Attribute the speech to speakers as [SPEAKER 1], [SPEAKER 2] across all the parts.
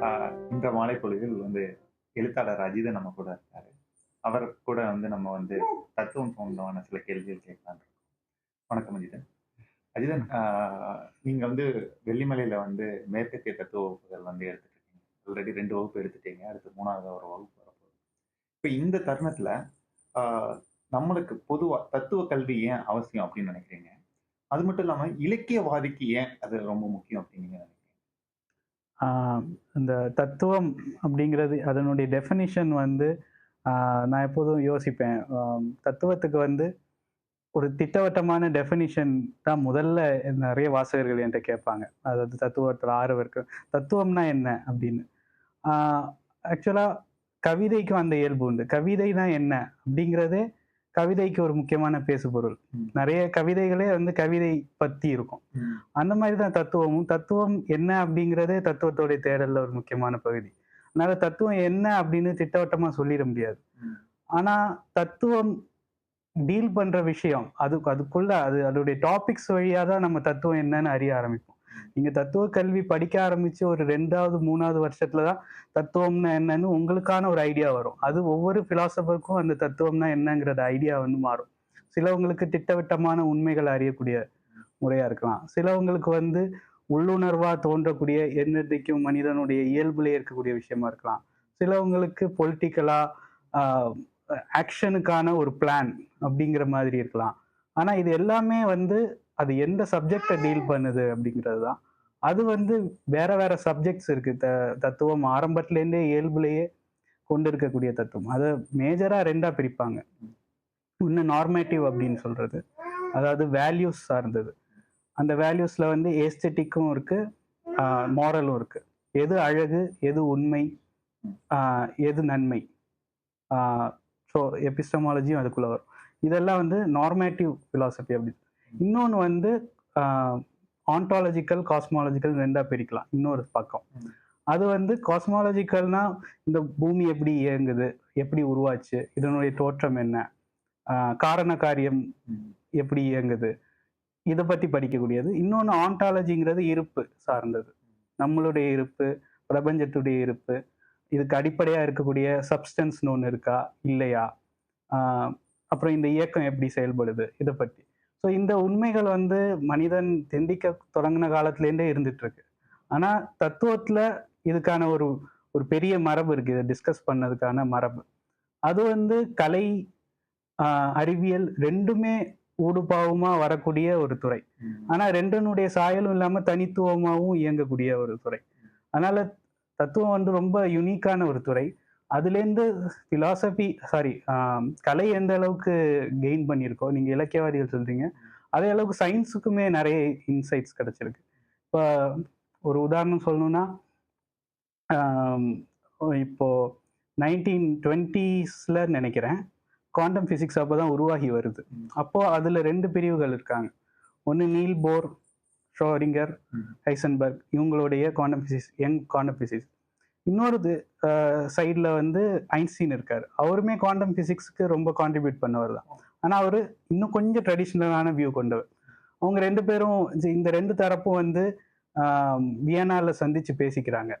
[SPEAKER 1] ஆஹ் இந்த மாலை பொழுதில் வந்து எழுத்தாளர் அஜிதன் நம்ம கூட இருக்காரு. அவர் கூட வந்து நம்ம வந்து தத்துவம் சம்பந்தமான சில கேள்விகள் கேட்கலாம் வணக்கம் அஜிதன். அஜிதன் ஆஹ் நீங்க வந்து வெள்ளிமலையில வந்து மேற்கத்திய தத்துவ வகுப்புகள் வந்து எடுத்துட்டு இருக்கீங்க ஆல்ரெடி ரெண்டு வகுப்பு எடுத்துட்டீங்க. அடுத்து மூணாவது ஒரு வகுப்பு வரப்போகுது. இப்போ இந்த தருணத்துல ஆஹ் நம்மளுக்கு பொதுவா தத்துவ கல்வி ஏன் அவசியம் அப்படின்னு நினைக்கிறீங்க? அது மட்டும் இல்லாம இலக்கியவாதிக்கு ஏன் அது ரொம்ப முக்கியம் அப்படின்னு நீங்க நினைக்கிறீங்க?
[SPEAKER 2] இந்த தத்துவம் அப்படிங்கிறது அதனுடைய டெஃபினிஷன் வந்து நான் எப்போதும் யோசிப்பேன். தத்துவத்துக்கு வந்து ஒரு திட்டவட்டமான டெஃபினிஷன் தான் முதல்ல நிறைய வாசகர்கள் என்கிட்ட கேட்பாங்க. அதாவது தத்துவத்தில் ஆர்வம் இருக்கு. தத்துவம்னா என்ன அப்படின்னு? ஆக்சுவலாக கவிதைக்கும் அந்த இயல்பு உண்டு. கவிதைனா என்ன அப்படிங்கிறதே கவிதைக்கு ஒரு முக்கியமான பேசுபொருள். நிறைய கவிதைகளே வந்து கவிதை பத்தி இருக்கும். அந்த மாதிரி தான் தத்துவமும். தத்துவம் என்ன அப்படிங்கிறதே தத்துவத்தோடைய தேடல்ல ஒரு முக்கியமான பகுதி. அதனால தத்துவம் என்ன அப்படின்னு திட்டவட்டமா சொல்லிட முடியாது. ஆனா தத்துவம் டீல் பண்ற விஷயம் அது அதுக்குள்ள அது அதோடைய டாபிக்ஸ் வழியா தான் நம்ம தத்துவம் என்னன்னு அறிய ஆரம்பிப்போம். நீங்க தத்துவ கல்வி படிக்க ஆரம்பிச்சு ஒரு ரெண்டாவது மூணாவது வருஷத்துல தான் தத்துவம்னா என்னன்னு உங்களுக்கான ஒரு ஐடியா வரும். அது ஒவ்வொரு ஃபிலாசபருக்கும் அந்த தத்துவம்னா என்னங்கிறது ஐடியா வந்து மாறும். சிலவங்களுக்கு திட்டவட்டமான உண்மைகளை அறியக்கூடிய முறையா இருக்கலாம். சிலவங்களுக்கு வந்து உள்ளுணர்வா தோன்றக்கூடிய என்னைக்கும் மனிதனுடைய இயல்புல இருக்கக்கூடிய விஷயமா இருக்கலாம். சிலவங்களுக்கு பொலிட்டிக்கலா ஆக்ஷனுக்கான ஒரு பிளான் அப்படிங்கிற மாதிரி இருக்கலாம். ஆனா இது எல்லாமே வந்து அது எந்த சப்ஜெக்டை டீல் பண்ணுது அப்படிங்கிறது தான் அது வந்து வேற வேற சப்ஜெக்ட்ஸ் இருக்கு. த தத்துவம் ஆரம்பத்துலேருந்தே இயல்புலேயே கொண்டு இருக்கக்கூடிய தத்துவம். அதை மேஜராக ரெண்டாக பிரிப்பாங்க. ஒன்று நார்மேட்டிவ் அப்படின்னு சொல்றது. அதாவது வேல்யூஸ் சார்ந்தது. அந்த வேல்யூஸில் வந்து ஏஸ்தெட்டிக்கும் இருக்கு. மாரலும் இருக்கு. எது அழகு எது உண்மை எது நன்மை. ஸோ எபிஸ்டமாலஜியும் அதுக்குள்ளே வரும். இதெல்லாம் வந்து நார்மேட்டிவ் ஃபிலாசபி அப்படின்னு இன்னொன்று வந்து ஆண்டாலஜிக்கல் காஸ்மாலஜிக்கல் ரெண்டா பிரிக்கலாம். இன்னொரு பக்கம். அது வந்து காஸ்மாலஜிக்கல்னா இந்த பூமி எப்படி இயங்குது எப்படி உருவாச்சு இதனுடைய தோற்றம் என்ன காரண காரியம். எப்படி இயங்குது இதை பத்தி படிக்கக்கூடியது. இன்னொன்று ஆண்டாலஜிங்கிறது இருப்பு சார்ந்தது. நம்மளுடைய இருப்பு பிரபஞ்சத்துடைய இருப்பு இதுக்கு அடிப்படையா இருக்கக்கூடிய சப்ஸ்டன்ஸ்னு ஒன்று இருக்கா இல்லையா? அப்புறம் இந்த இயக்கம் எப்படி செயல்படுது இதை பற்றி ஸோ இந்த உண்மைகள் வந்து மனிதன் சிந்திக்க தொடங்கின காலத்துலேருந்தே இருந்துட்டு இருக்கு ஆனால் தத்துவத்தில் இதுக்கான ஒரு ஒரு பெரிய மரபு இருக்கு. இதை டிஸ்கஸ் பண்ணதுக்கான மரபு. அது வந்து கலை அறிவியல் ரெண்டுமே ஊடுபாவமாக வரக்கூடிய ஒரு துறை.
[SPEAKER 1] ஆனால்
[SPEAKER 2] ஆனா ரெண்டனுடைய சாயலும் இல்லாமல் தனித்துவமாகவும் இயங்கக்கூடிய ஒரு துறை. அதனால தத்துவம் வந்து ரொம்ப யுனிக்கான ஒரு துறை. அதுலேருந்து பிலாசபி சாரி கலை எந்த அளவுக்கு கெயின் பண்ணியிருக்கோ நீங்க இலக்கியவாதிகள் சொல்றீங்க அதே அளவுக்கு சயின்ஸுக்குமே நிறைய இன்சைட்ஸ் கிடைச்சிருக்கு இப்போ ஒரு உதாரணம் சொல்லணும்னா ஆம், இப்போ நைன்டீன் டுவெண்ட்டீஸில் நினைக்கிறேன் குவாண்டம் ஃபிசிக்ஸ் அப்போ தான் உருவாகி வருது
[SPEAKER 1] ம்.
[SPEAKER 2] அப்போ அதில் ரெண்டு பிரிவுகள் இருக்காங்க ஒன்று நீல் போர் ஷோரிங்கர். ஹைசன்பர்க் இவங்களுடைய quantum physics young quantum physics இன்னொரு சைடில் வந்து ஐன்ஸ்டீன் இருக்கார். அவருமே குவாண்டம் ஃபிசிக்ஸ்க்கு ரொம்ப கான்ட்ரிபியூட் பண்ணவர் தான். ஆனால் அவர் இன்னும் கொஞ்சம் ட்ரெடிஷ்னலான வியூ கொண்டவர். அவங்க ரெண்டு பேரும் இந்த- இந்த ரெண்டு தரப்பும் வந்து வியனாவில் சந்தித்து பேசிக்கிறாங்க.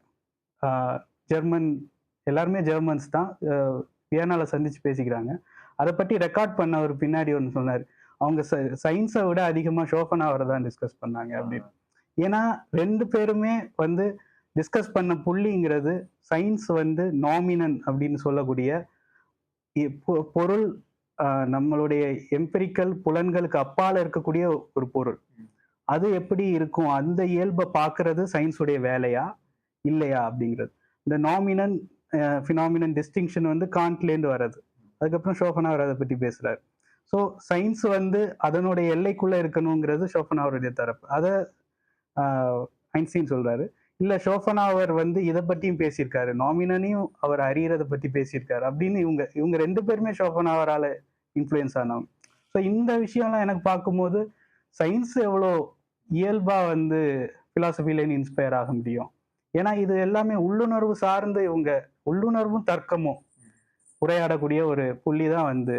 [SPEAKER 2] ஜெர்மன் எல்லாருமே ஜெர்மன்ஸ் தான். வியனாவில் சந்தித்து பேசிக்கிறாங்க. அதை பற்றி ரெக்கார்ட் பண்ண ஒரு பின்னாடி ஒன்று சொன்னார். அவங்க சயின்ஸை விட அதிகமாக ஷோஃபன் அவரை தான் டிஸ்கஸ் பண்ணாங்க அப்படின்னு. ஏன்னா ரெண்டு பேருமே வந்து டிஸ்கஸ் பண்ண புள்ளிங்கிறது சயின்ஸ் வந்து நாமினன் அப்படின்னு சொல்லக்கூடிய பொ- பொருள் நம்மளுடைய எம்பெரிக்கல் புலன்களுக்கு அப்பால இருக்கக்கூடிய ஒரு பொருள். அது எப்படி இருக்கும்? அந்த இயல்பை பார்க்கறது சயின்ஸுடைய வேலையா? இல்லையா? அப்படிங்கிறது. இந்த நாமினன் ஃபினாமினன் டிஸ்டிங்ஷன் வந்து கான்ட்லேருந்து வர்றது. அதுக்கப்புறம் ஷோஃபனாவர் அதை பற்றி பேசுறாரு. ஸோ சயின்ஸ் வந்து அதனுடைய எல்லைக்குள்ளே இருக்கணுங்கிறது ஷோஃபனாவருடைய தரப்பு. அதை ஐன்ஸ்டீன் சொல்கிறாரு இல்ல ஷோஃபனாவர் வந்து இதை பத்தியும் பேசியிருக்காரு. நாமினனையும் அவர் அறியறதை பத்தி பேசியிருக்காரு. அப்படின்னு இவங்க இவங்க ரெண்டு பேருமே ஷோஃபனாவரால இன்ஃப்ளூயன்ஸ் ஆனவங்க. ஸோ இந்த விஷயம்லாம் எனக்கு பார்க்கும்போது சயின்ஸ் எவ்வளோ இயல்பா வந்து பிலாசபிலேருந்து இன்ஸ்பயர் ஆக முடியும்? ஏன்னா இது எல்லாமே உள்ளுணர்வு சார்ந்து இவங்க உள்ளுணர்வும் தர்க்கமும் உரையாடக்கூடிய ஒரு புள்ளி தான் வந்து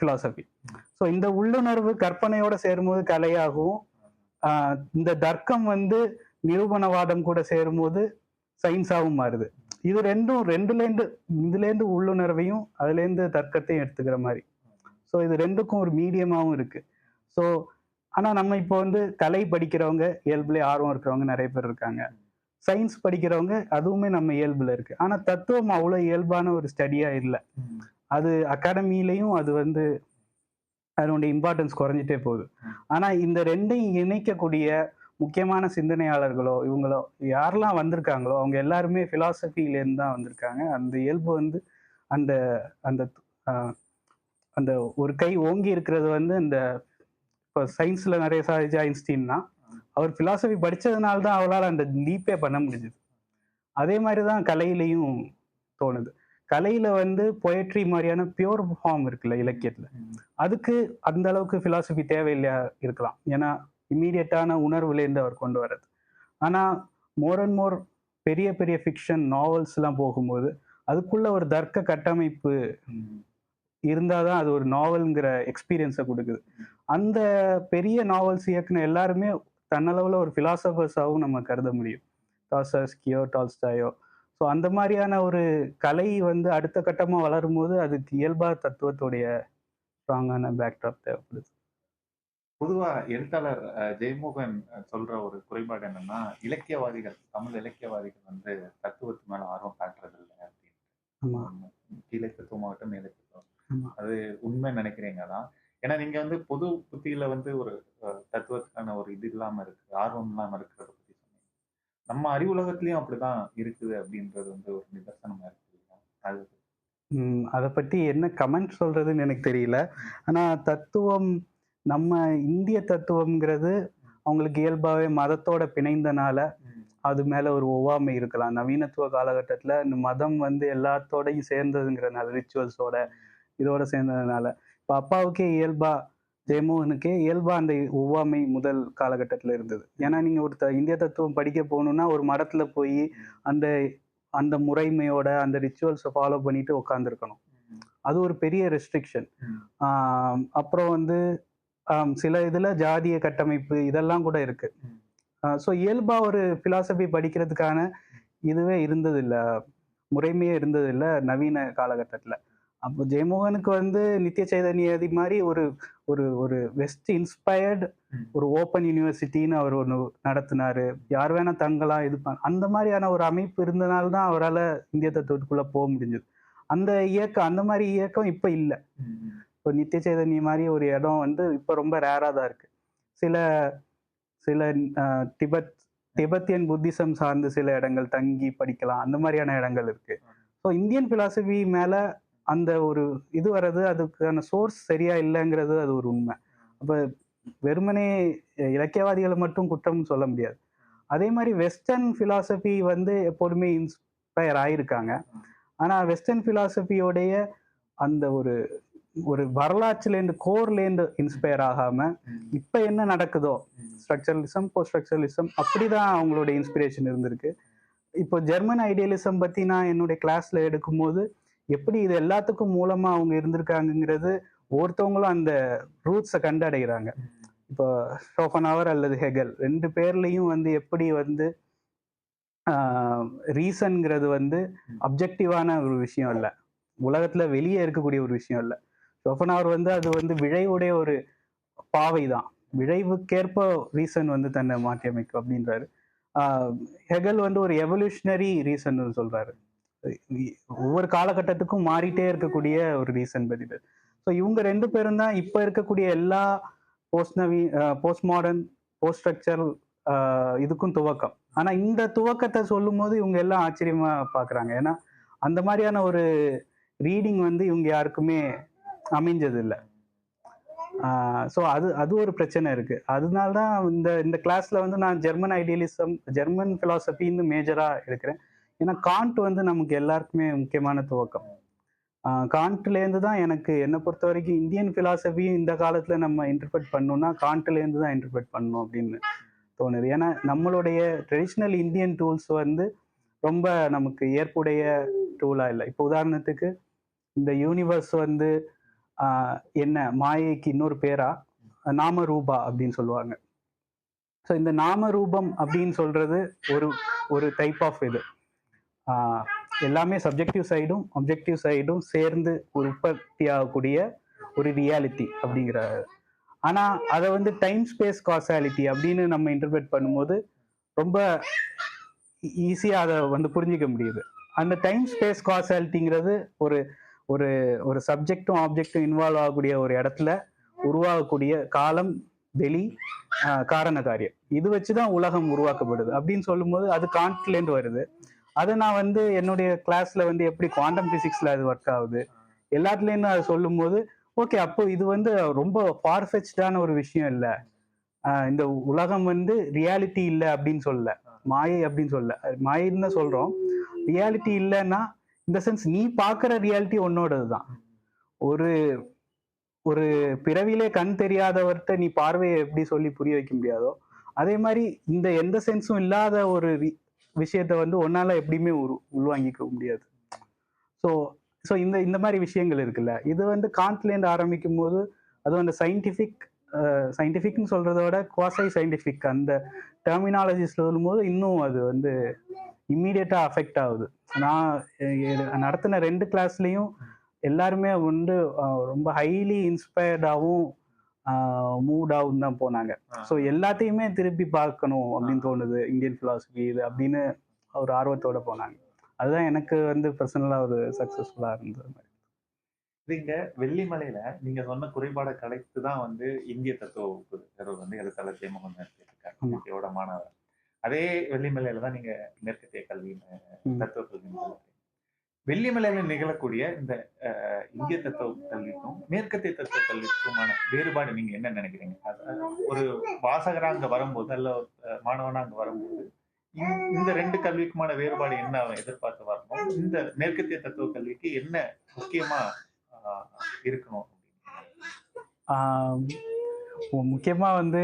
[SPEAKER 2] பிலாசபி ஸோ இந்த உள்ளுணர்வு கற்பனையோட சேரும்போது கலையாகவும் இந்த தர்க்கம் வந்து நிரூபணவாதம் கூட சேரும்போது சயின்ஸாகவும் மாறுது. இது ரெண்டும் ரெண்டுலேருந்து இதுலேருந்து உள்ளுணர்வையும் அதுலேருந்து தர்க்கத்தையும் எடுத்துக்கிற மாதிரி. ஸோ இது ரெண்டுக்கும் ஒரு மீடியமாகவும் இருக்கு. ஸோ ஆனால் நம்ம இப்போ வந்து கலை படிக்கிறவங்க இயல்புலேயே ஆர்வம் இருக்கிறவங்க நிறைய பேர் இருக்காங்க. சயின்ஸ் படிக்கிறவங்க அதுவுமே நம்ம இயல்புல இருக்கு. ஆனால் தத்துவம் அவ்வளோ இயல்பான ஒரு ஸ்டடியா இல்லை. அது அகாடமிலையும் அது வந்து அதனுடைய இம்பார்ட்டன்ஸ் குறைஞ்சிட்டே போகுது. ஆனால் இந்த ரெண்டையும் இணைக்கக்கூடிய முக்கியமான சிந்தனையாளர்களோ இவங்களோ யாரெல்லாம் வந்திருக்காங்களோ அவங்க எல்லாருமே ஃபிலாசபிலேருந்து தான் வந்திருக்காங்க. அந்த இயல்பு வந்து அந்த அந்த அந்த ஒரு கை ஓங்கி இருக்கிறது வந்து இந்த இப்போ சயின்ஸில் நிறைய சாதிச்ச ஐன்ஸ்டீன் தான். அவர் ஃபிலாசபி படித்ததுனால தான் அவரால் அந்த லீப்பே பண்ண முடிஞ்சுது. அதே மாதிரி தான் கலையிலையும் தோணுது. கலையில வந்து பொயட்ரி மாதிரியான பியூர் ஃபார்ம் இருக்குல்ல இலக்கியத்துல. அதுக்கு அந்த அளவுக்கு பிலாசபி தேவையில்லையா இருக்கலாம். ஏன்னா இம்மீடியட்டான உணர்வுலேருந்து அவர் கொண்டு வர்றது. ஆனா மோர் அண்ட் மோர் பெரிய பெரிய ஃபிக்ஷன் நாவல்ஸ் எல்லாம் போகும்போது அதுக்குள்ள ஒரு தர்க்க கட்டமைப்பு
[SPEAKER 1] இருந்தாதான்
[SPEAKER 2] இருந்தால் தான் அது ஒரு நாவல்ங்கிற எக்ஸ்பீரியன்ஸை கொடுக்குது. அந்த பெரிய நாவல்ஸ் இயக்குன எல்லாருமே தன்னளவில் ஒரு ஃபிலாசபர்ஸாகவும் நம்ம கருத முடியும். டாசஸ்கியோ டால்ஸ்டாயோ ஸோ அந்த மாதிரியான ஒரு கலை வந்து அடுத்த கட்டமாக வளரும் போது அதுக்கு இயல்பா தத்துவத்துடைய ஸ்ட்ராங்கான பேக்ட்ராப் தேவைப்படுது.
[SPEAKER 1] பொதுவா எழுத்தாளர் ஜெயமோகன் சொல்ற ஒரு குறைபாடு என்னன்னா இலக்கியவாதிகள் தமிழ் இலக்கியவாதிகள் வந்து தத்துவத்து மேல ஆர்வம் காட்டுறது இல்லை அப்படின்னு கீழே தத்துவமாகட்டும் மேலே தத்துவம். அது உண்மை நினைக்கிறீங்க தான். ஏன்னா நீங்க வந்து பொது புத்தியில வந்து ஒரு தத்துவத்துக்கான ஒரு இது இல்லாம இருக்கு ஆர்வம் இல்லாம இருக்கிறத. நம்ம அறிவுலகத்திலயும் அப்படிதான் இருக்குது அப்படின்றது வந்து ஒரு நிதர்சனமா இருக்கு? அது
[SPEAKER 2] அதை பற்றி என்ன கமெண்ட் சொல்றதுன்னு எனக்கு தெரியல. ஆனால் தத்துவம் நம்ம இந்திய தத்துவம்ங்கிறது அவங்களுக்கு இயல்பாகவே மதத்தோட பிணைந்தனால அது மேல ஒரு ஒவ்வாமை இருக்கலாம். நவீனத்துவ காலகட்டத்துல இந்த மதம் வந்து எல்லாத்தோடையும் சேர்ந்ததுங்கிறனால ரிச்சுவல்ஸோட இதோட சேர்ந்ததுனால. இப்போ அப்பாவுக்கே இயல்பா ஜெயமோகனுக்கே இயல்பா அந்த ஒவ்வாமை முதல் காலகட்டத்தில் இருந்தது. ஏன்னா நீங்க ஒரு த- இந்திய தத்துவம் படிக்க போகணும்னா ஒரு மடத்துல போய் அந்த அந்த முறைமையோட அந்த ரிச்சுவல்ஸை ஃபாலோ பண்ணிட்டு உட்காந்துருக்கணும் அது ஒரு பெரிய ரெஸ்ட்ரிக்ஷன் அப்புறம் வந்து சில இதுல ஜாதிய கட்டமைப்பு இதெல்லாம் கூட இருக்கு. ஸோ இயல்பா ஒரு பிலாசபி படிக்கிறதுக்கான இதுவே இருந்ததில்லை முறைமையே இருந்ததில்லை நவீன காலகட்டத்தில். அப்போ ஜெயமோகனுக்கு வந்து நித்திய சைதன்யதி மாதிரி ஒரு ஒரு ஒரு வெஸ்ட் இன்ஸ்பயர்டு. ஒரு ஓப்பன் யூனிவர்சிட்டின்னு அவர் ஒன்று நடத்தினாரு. யார் வேணா தங்கலாம் இது பண்ண அந்த மாதிரியான ஒரு அமைப்பு இருந்தனால தான் அவரால் இந்திய தத்துவத்துக்குள்ள போக முடிஞ்சது. அந்த இயக்கம் அந்த மாதிரி இயக்கம் இப்போ இல்லை. இப்போ நித்திய சைதன்ய மாதிரி ஒரு இடம் வந்து இப்போ ரொம்ப ரேராக தான் இருக்கு. சில சில திபெத் திபெத்தியன் புத்திசம் சார்ந்த சில இடங்கள் தங்கி படிக்கலாம். அந்த மாதிரியான இடங்கள் இருக்கு. ஸோ இந்தியன் பிலாசபி மேல அந்த ஒரு இது வர்றது அதுக்கான சோர்ஸ் சரியா இல்லைங்கிறது அது ஒரு உண்மை. அப்போ வெறுமனே இலக்கியவாதிகளை மட்டும் குற்றம் சொல்ல முடியாது. அதே மாதிரி வெஸ்டர்ன் ஃபிலாசபி வந்து எப்போதுமே இன்ஸ்பயர் ஆயிருக்காங்க. ஆனால் வெஸ்டர்ன் ஃபிலாசபியோடைய அந்த ஒரு ஒரு வரலாற்றுலேருந்து கோர்லேருந்து இன்ஸ்பயர்
[SPEAKER 1] ஆகாமல்
[SPEAKER 2] இப்போ என்ன நடக்குதோ ஸ்ட்ரக்சரலிசம் போஸ்ட் ஸ்ட்ரக்சரலிசம் அப்படிதான் அவங்களோட இன்ஸ்பிரேஷன் இருந்திருக்கு. இப்போ ஜெர்மன் ஐடியலிசம் பற்றி நான் என்னுடைய கிளாஸில் எடுக்கும்போது எப்படி இது எல்லாத்துக்கும் மூலமா அவங்க இருந்திருக்காங்கங்கிறது ஒவ்வொருத்தவங்களும் அந்த ரூட்ஸை கண்டடைகிறாங்க. இப்போ ஷோஃபனவர் அல்லது ஹெகல் ரெண்டு பேர்லையும் வந்து எப்படி வந்து ரீசன்ங்கிறது வந்து அப்ஜெக்டிவான ஒரு விஷயம் இல்லை. உலகத்துல வெளியே இருக்கக்கூடிய ஒரு விஷயம் இல்லை. ஷோஃபனவர் வந்து அது வந்து விழைவுடைய ஒரு பாவை தான் விழைவுக்கேற்ப ரீசன் வந்து தன்னை மாற்றி அமைக்கும் அப்படின்றாரு ஹெகல் வந்து ஒரு எவல்யூஷனரி ரீசன் சொல்றாரு. ஒவ்வொரு காலகட்டத்துக்கும் மாறிட்டே இருக்கக்கூடிய ஒரு ரீசன் இது ஸோ இவங்க ரெண்டு பேரும் தான் இப்போ இருக்கக்கூடிய எல்லா போஸ்ட் நவி போஸ்ட் மாடர்ன் போஸ்ட் ஸ்ட்ரக்சர் இதுக்கும் துவக்கம். ஆனா இந்த துவக்கத்தை சொல்லும்போது இவங்க எல்லாம் ஆச்சரியமா பாக்குறாங்க. ஏன்னா அந்த மாதிரியான ஒரு ரீடிங் வந்து இவங்க யாருக்குமே அமைஞ்சது இல்லை ஸோ அது அது ஒரு பிரச்சனை இருக்கு. அதனால தான் இந்த இந்த கிளாஸ்ல வந்து நான் ஜெர்மன் ஐடியலிசம் ஜெர்மன் பிலாசபின்னு மேஜரா எடுக்கிறேன். ஏன்னா காண்ட் வந்து நமக்கு எல்லாருக்குமே முக்கியமான துவக்கம். காண்ட்லேருந்து தான் எனக்கு என்னை பொறுத்த வரைக்கும் இந்தியன் பிலாசபியும் இந்த காலத்தில் நம்ம இன்டர்பிரட் பண்ணோம்னா காண்ட்லேருந்து தான் இன்டர்பிரட் பண்ணணும் அப்படின்னு தோணுது. ஏன்னா நம்மளுடைய ட்ரெடிஷ்னல் இந்தியன் டூல்ஸ் வந்து ரொம்ப நமக்கு ஏற்புடைய டூலாக இல்லை. இப்போ உதாரணத்துக்கு இந்த யூனிவர்ஸ் வந்து என்ன மாயைக்கு இன்னொரு பேரா? நாம ரூபா அப்படின்னு சொல்லுவாங்க. ஸோ இந்த நாம ரூபம் அப்படின்னு சொல்றது ஒரு ஒரு டைப் ஆஃப் இது. எல்லாமே சப்ஜெக்டிவ் சைடும் அப்ஜெக்டிவ் சைடும் சேர்ந்து ஒரு உற்பத்தி ஆகக்கூடிய ஒரு ரியாலிட்டி அப்படிங்கிற ஆனால் அதை வந்து டைம் ஸ்பேஸ் காசாலிட்டி அப்படின்னு நம்ம இன்டர்பிரேட் பண்ணும்போது ரொம்ப ஈஸியாக அதை வந்து புரிஞ்சிக்க முடியுது. அந்த டைம் ஸ்பேஸ் காசாலிட்டிங்கிறது ஒரு ஒரு ஒரு சப்ஜெக்டும் ஆப்ஜெக்டும் இன்வால்வ் ஆகக்கூடிய ஒரு இடத்துல உருவாகக்கூடிய காலம் வெளி காரண காரியம். இது வச்சு தான் உலகம் உருவாக்கப்படுது அப்படின்னு சொல்லும்போது அது கான்ட்லேருந்து வருது. அதை நான் வந்து என்னுடைய கிளாஸ்ல வந்து எப்படி குவாண்டம் பிசிக்ஸ்ல அது ஒர்க் ஆகுது. எல்லாத்துலேயும் அதை சொல்லும்போது ஓகே அப்போ இது வந்து ரொம்ப ஃபார்ஃபெச்டான ஒரு விஷயம் இல்லை. இந்த உலகம் வந்து ரியாலிட்டி இல்லை அப்படின்னு சொல்லல. மாயை அப்படின்னு சொல்லல. மாயின்னு தான் சொல்றோம். ரியாலிட்டி இல்லைன்னா இந்த சென்ஸ் நீ பார்க்குற ரியாலிட்டி உன்னோடது தான் ஒரு ஒரு பிறவிலே கண் தெரியாதவர்கிட்ட நீ பார்வையை எப்படி சொல்லி புரிய வைக்க முடியாதோ அதே மாதிரி இந்த எந்த சென்ஸும் இல்லாத ஒரு விஷயத்த வந்து ஒன்னால எப்படியுமே உரு உள்வாங்கிக்க முடியாது. ஸோ ஸோ இந்த இந்த மாதிரி விஷயங்கள் இருக்குல்ல. இது வந்து காண்ட்லேருந்து ஆரம்பிக்கும் போது அதுவும் அந்த சயின்டிஃபிக் சயின்டிஃபிக்னு சொல்றத விட குவாசை சயின்டிஃபிக் அந்த டெர்மினாலஜி சொல்லும்போது இன்னும் அது வந்து இம்மீடியட்டாக அஃபெக்ட் ஆகுது. நான் நடத்தின ரெண்டு கிளாஸ்லேயும் எல்லாருமே வந்து ரொம்ப ஹைலி இன்ஸ்பயர்டாகவும் மூடாகவும் தான் போனாங்க. ஸோ எல்லாத்தையுமே திருப்பி பார்க்கணும் அப்படின்னு தோணுது இந்தியன் philosophy இது அப்படின்னு ஒரு ஆர்வத்தோட போனாங்க. அதுதான் எனக்கு வந்து பர்சனலாக ஒரு சக்ஸஸ்ஃபுல்லாக இருந்தது.
[SPEAKER 1] நீங்க வெள்ளிமலையில நீங்க சொன்ன குறைபாடை கலைத்து தான் வந்து இந்திய தத்துவ வகுப்பு வந்து எழுத்தாளர் ஜெயமோகன். இந்தியாவோட மாணவர். அதே வெள்ளிமலையில தான் நீங்க மேற்கத்திய கல்வி. தத்துவ கல்வி வெள்ளிமலையில நிகழக்கூடிய இந்த இந்திய தத்துவ கல்விக்கும் மேற்கத்திய தத்துவ கல்விக்குமான வேறுபாடு நீங்க என்ன நினைக்கிறீங்க? ஒரு வாசகரா அங்க வரும்போது அல்ல மாணவனா அங்க வரும்போது இந்த- ரெண்டு கல்விக்குமான வேறுபாடு என்ன எதிர்பார்த்து வரணும்? இந்த மேற்கத்திய தத்துவ கல்விக்கு என்ன முக்கியமா இருக்கணும்
[SPEAKER 2] முக்கியமா வந்து.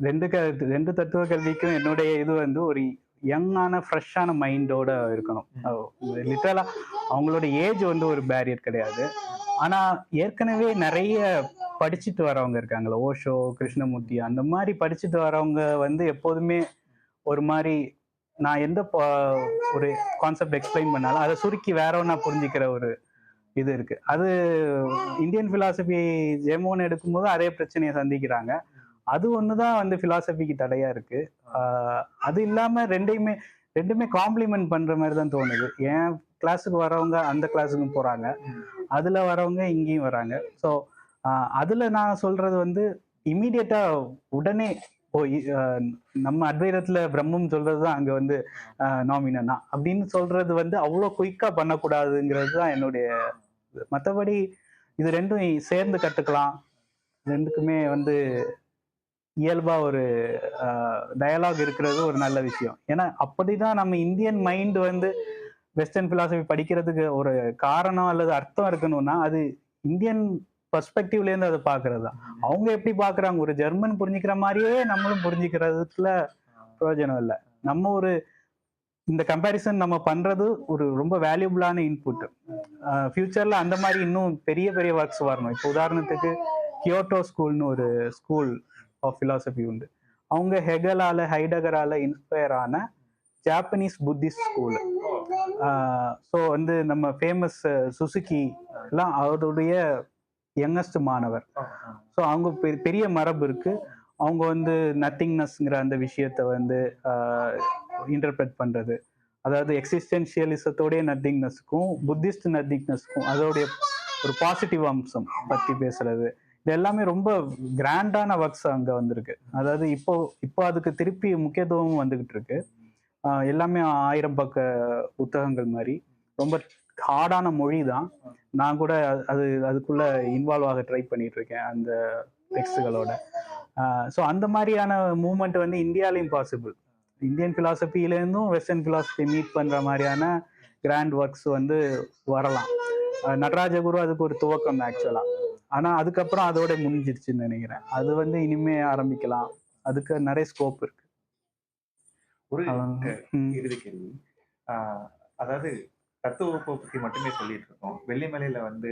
[SPEAKER 2] ரெண்டு க ரெண்டு தத்துவ கல்விக்கும் என்னுடைய இது வந்து ஒரு யங்கான ஃப்ரெஷ்ஷான மைண்டோட இருக்கணும். லிட்டரலா அவங்களோட ஏஜ் வந்து ஒரு பேரியர் கிடையாது. ஆனா ஏற்கனவே நிறைய படிச்சுட்டு வரவங்க இருக்காங்களா ஓஷோ கிருஷ்ணமூர்த்தி அந்த மாதிரி படிச்சுட்டு வரவங்க வந்து எப்போதுமே ஒரு மாதிரி நான் எந்த ஒரு கான்செப்ட் எக்ஸ்பிளைன் பண்ணாலும் அதை சுருக்கி வேற ஒன்றா புரிஞ்சுக்கிற ஒரு இது இருக்கு. அது இந்தியன் philosophy ஜெமோன் எடுக்கும்போது அதே பிரச்சனையை சந்திக்கிறாங்க. அது ஒன்று தான் வந்து ஃபிலாசபிக்கு தடையாக இருக்குது அது இல்லாமல் ரெண்டையுமே ரெண்டுமே காம்ப்ளிமெண்ட் பண்ணுற மாதிரி தான் தோணுது. என் கிளாஸுக்கு வரவங்க அந்த கிளாஸுக்கும் போகிறாங்க அதில் வரவங்க இங்கேயும் வராங்க. ஸோ அதில் நான் சொல்கிறது வந்து இமீடியட்டா உடனே ஓ நம்ம அத்வைதத்துல பிரம்மம் சொல்கிறது தான் அங்க வந்து நாமினா அப்படின்னு சொல்றது வந்து அவ்வளோ குயிக்கா பண்ணக்கூடாதுங்கிறது தான் என்னுடைய மற்றபடி இது ரெண்டும் சேர்ந்து கத்துக்கலாம். ரெண்டுக்குமே வந்து இயல்பா ஒரு டயலாக் இருக்கிறது ஒரு நல்ல விஷயம். ஏன்னா அப்படிதான் நம்ம இந்தியன் மைண்ட் வந்து வெஸ்டர்ன் philosophy படிக்கிறதுக்கு ஒரு காரணம் அல்லது அர்த்தம் இருக்கணும்னா அது இந்தியன் பெர்ஸ்பெக்டிவ்ல இருந்து அதை பாக்குறது தான். அவங்க எப்படி பாக்குறாங்க ஒரு ஜெர்மன் புரிஞ்சுக்கிற மாதிரியே நம்மளும் புரிஞ்சுக்கிறதுல பிரயோஜனம் இல்லை. நம்ம ஒரு இந்த கம்பேரிசன் நம்ம பண்றது ஒரு ரொம்ப வேல்யூபிளான இன்புட் ஃபியூச்சர்ல அந்த மாதிரி இன்னும் பெரிய பெரிய ஒர்க்ஸ் வரணும். இப்போ உதாரணத்துக்கு கியோட்டோ ஸ்கூல்னு ஒரு ஸ்கூல் ஆஃப் ஃபிலாசபி உண்டு. அவங்க ஹெகலால ஹைடகரால இன்ஸ்பயர் ஆன ஜாப்பனீஸ் புத்திஸ்ட் ஸ்கூல் ஸோ வந்து நம்ம ஃபேமஸ் சுசுகி எல்லாம் அவருடைய யங்கஸ்ட் மாணவர். ஸோ அவங்க பெ- பெரிய மரபு இருக்கு. அவங்க வந்து நத்திங்னஸ்ங்கிற அந்த விஷயத்த வந்து இன்டர்பிரட் பண்றது. அதாவது எக்ஸிஸ்டென்ஷியலிசத்தோடைய நத்திங்னஸ்க்கும் புத்திஸ்ட் நத்திங்னஸ்க்கும் அதோடைய ஒரு பாசிட்டிவ் அம்சம் பத்தி பேசுறது. இது எல்லாமே ரொம்ப கிராண்டான ஒர்க்ஸ் அங்க வந்திருக்கு. அதாவது இப்போ இப்போ அதுக்கு திருப்பி முக்கியத்துவமும் வந்துகிட்டு இருக்கு. எல்லாமே ஆயிரம் பக்க புத்தகங்கள் மாதிரி. ரொம்ப ஹார்டான மொழி தான். நான் கூட அது- அது அதுக்குள்ள இன்வால்வ் ஆக ட்ரை பண்ணிட்டு இருக்கேன் அந்த டெக்ஸ்டுகளோட ஸோ அந்த மாதிரியான மூமெண்ட் வந்து இந்தியாலையும் பாசிபிள் இந்தியன் ஃபிலாசபிலேருந்தும் வெஸ்டர்ன் ஃபிலாசபி மீட் பண்ற மாதிரியான கிராண்ட் ஒர்க்ஸ் வந்து வரலாம். நடராஜகுரு அதுக்கு ஒரு துவக்கம் ஆக்சுவலா ஆனா அதுக்கப்புறம் அதோட முடிஞ்சிருச்சுன்னு நினைக்கிறேன். அது வந்து இனிமே ஆரம்பிக்கலாம். அதுக்கு நிறைய ஸ்கோப் இருக்கு.
[SPEAKER 1] ஒரு. இறுதி கேள்வி. அதாவது தத்துவ வகுப்பை பத்தி மட்டுமே சொல்லிட்டு இருக்கோம். வெள்ளிமலையில வந்து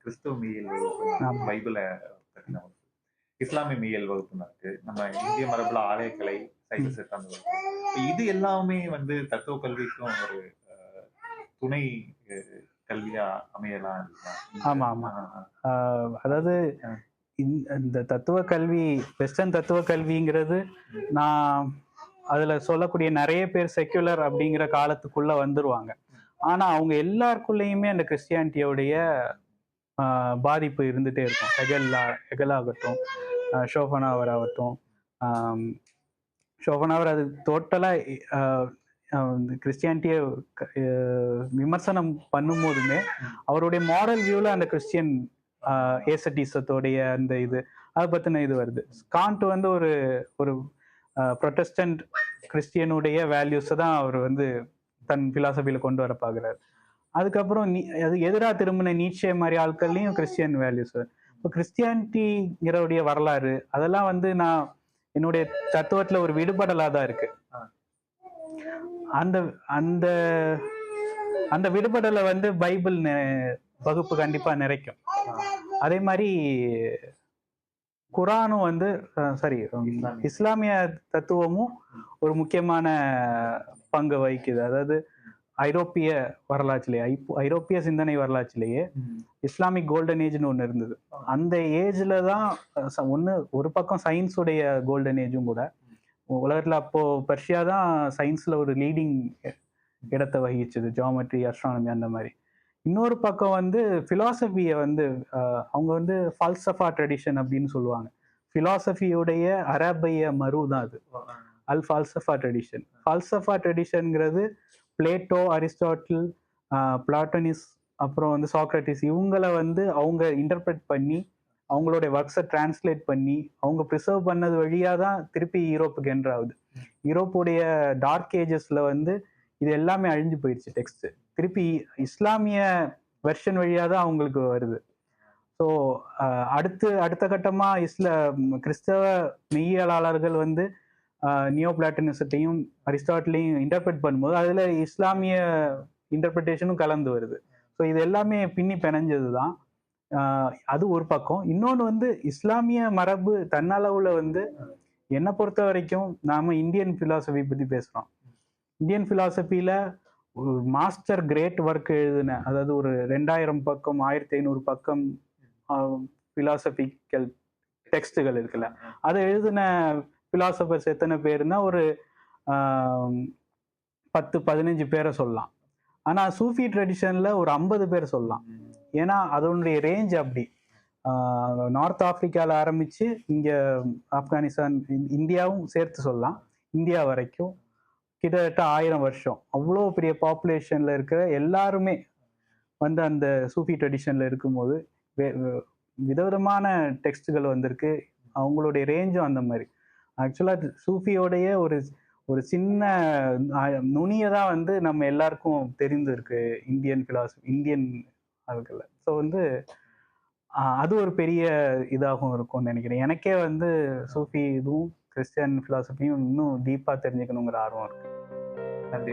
[SPEAKER 1] கிறிஸ்துவ மீதியில்
[SPEAKER 2] ஆமா.
[SPEAKER 1] பைபிளை வகுப்பு இஸ்லாமிய மெய்யியல் வகுப்புன்னு இருக்கு. நம்ம இந்திய மரபுல ஆலயக்கலை சைவ சித்தாந்த வகுப்பு. இது எல்லாமே வந்து தத்துவ கல்விக்கும் ஒரு துணை கல்வியா அமையலாம்?
[SPEAKER 2] ஆமா, ஆமா. அதாவது இந்த- தத்துவ கல்வி வெஸ்டர்ன் தத்துவ கல்விங்கிறது நான் அதுல சொல்லக்கூடிய நிறைய பேர் செக்குலர் அப்படிங்கிற காலத்துக்குள்ள வந்துருவாங்க. ஆனா அவங்க எல்லாருக்குள்ளேயுமே அந்த கிறிஸ்டியானிட்டியோடைய பாதிப்பு இருந்துட்டே இருக்கும். ஹெகல்லா ஹெகலாகட்டும் ஷோஃபனாவர் ஆகட்டும் ஷோஃபனாவர் அது டோட்டலாக கிறிஸ்டியானிட்டியை விமர்சனம் பண்ணும்போதுமே அவருடைய மாரல் வியூவில் அந்த கிறிஸ்டியன் ஏசட்டிசத்தோடைய அந்த இது அதை பற்றின இது வருது. காண்ட் வந்து ஒரு ஒரு ப்ரொட்டஸ்டன்ட் கிறிஸ்டியனுடைய வேல்யூஸை தான் அவர் வந்து தன் ஃபிலாசபியில் கொண்டு வர பார்க்குறாரு அதுக்கப்புறம் நீ அது எதிராக திரும்பின நீச்சே மாதிரி ஆட்கள்லையும் கிறிஸ்டியன் வேல்யூஸ் இப்போ கிறிஸ்டியானிட்டிங்கிறவுடைய வரலாறு அதெல்லாம் வந்து நான் என்னுடைய தத்துவத்தில் ஒரு விடுபடலாக தான் இருக்குது அந்த அந்த அந்த விடுபடலை வந்து பைபிள் நெ- வகுப்பு கண்டிப்பா நிறைக்கும் அதே மாதிரி குரானும் வந்து சாரி
[SPEAKER 1] இஸ்லாமிய.
[SPEAKER 2] இஸ்லாமிய தத்துவமும் ஒரு முக்கியமான பங்கு வகிக்குது அதாவது ஐரோப்பிய வரலாற்றிலேயே ஐரோப்பிய சிந்தனை வரலாற்றிலேயே இஸ்லாமிக் கோல்டன் ஏஜ்னு ஒன்று இருந்தது அந்த ஏஜ்ல தான் ஒன்று ஒரு பக்கம் சயின்ஸுடைய கோல்டன் ஏஜும் கூட உலகத்தில் அப்போ பர்ஷியா தான் சயின்ஸில் ஒரு லீடிங் இடத்தை வகிச்சது. ஜியாமெட்ரி அஸ்ட்ரானமி அந்த மாதிரி. இன்னொரு பக்கம் வந்து ஃபிலாசபியை வந்து அவங்க வந்து ஃபால்சஃபா ட்ரெடிஷன் அப்படின்னு சொல்லுவாங்க. ஃபிலாசபியுடைய அரபைய மரு தான் அது. அல் ஃபால்சஃபா ட்ரெடிஷன் ஃபால்சஃபா ட்ரெடிஷனுங்கிறது பிளேட்டோ அரிஸ்டாட்டில் பிளாட்டனிஸ் அப்புறம் வந்து சாக்ரட்டிஸ் இவங்களை வந்து அவங்க இன்டர்பிரட் பண்ணி அவங்களுடைய ஒர்க்ஸை டிரான்ஸ்லேட் பண்ணி அவங்க ப்ரிசர்வ் பண்ணது வழியாக தான் திருப்பி யூரோப்புக்கு என்ட்ரு ஆகுது. யூரோப்புடைய டார்க் ஏஜஸில் வந்து இது எல்லாமே அழிஞ்சு போயிடுச்சு டெக்ஸ்ட்டு திருப்பி இஸ்லாமிய வெர்ஷன் வழியாக தான் அவங்களுக்கு வருது. ஸோ அடுத்து அடுத்த கட்டமாக இஸ்ல கிறிஸ்தவ மெய்யியலாளர்கள் வந்து நியோ பிளாட்டனிசத்தையும் அரிஸ்டாட்டிலையும் இன்டர்பிரட் பண்ணும்போது அதில் இஸ்லாமிய இன்டர்பிரிட்டேஷனும் கலந்து வருது. ஸோ இது எல்லாமே பின்னி பிணைஞ்சது தான் அது ஒரு பக்கம். இன்னொன்று வந்து இஸ்லாமிய மரபு தன்னளவுல வந்து என்னை பொறுத்த வரைக்கும் நாம இந்தியன் ஃபிலாசபி பற்றி பேசுகிறோம் இந்தியன் ஃபிலாசபியில் ஒரு மாஸ்டர் கிரேட் ஒர்க் எழுதின அதாவது ஒரு ரெண்டாயிரம் பக்கம் ஆயிரத்தி ஐநூறு பக்கம் ஃபிலாசபிக்கல் டெக்ஸ்ட்டுகள் இருக்குல்ல. அதை எழுதின ஃபிலாசபர்ஸ் எத்தனை பேர்னா ஒரு பத்து பதினஞ்சு பேரை சொல்லலாம். ஆனால் சூஃபி ட்ரெடிஷனில் ஒரு ஐம்பது பேர் சொல்லலாம். ஏன்னா அதனுடைய ரேஞ்ச் அப்படி. நார்த் ஆப்பிரிக்காவில் ஆரம்பித்து இங்கே ஆப்கானிஸ்தான் இந்- இந்தியாவும் சேர்த்து சொல்லலாம். இந்தியா வரைக்கும் கிட்டத்தட்ட ஆயிரம் வருஷம். அவ்வளோ பெரிய பாப்புலேஷனில் இருக்கிற எல்லாருமே வந்து அந்த சூஃபி ட்ரெடிஷனில் இருக்கும்போது விதவிதமான டெக்ஸ்ட்டுகள் வந்திருக்கு. அவங்களுடைய ரேஞ்சும் அந்த மாதிரி. ஆக்சுவலாக சூஃபியோடைய ஒரு ஒரு சின்ன நுனியை தான் வந்து நம்ம எல்லாருக்கும் தெரிந்திருக்கு. இந்தியன் ஃபிலாசபி இந்தியன் அதுக்குள்ள ஸோ வந்து அது ஒரு பெரிய இதாகவும் இருக்கும்னு நினைக்கிறேன். எனக்கே வந்து சூஃபி இதுவும் கிறிஸ்டியன் ஃபிலாசபியும் இன்னும் டீப்பாக தெரிஞ்சுக்கணுங்கிற ஆர்வம் இருக்கு.
[SPEAKER 1] நன்றி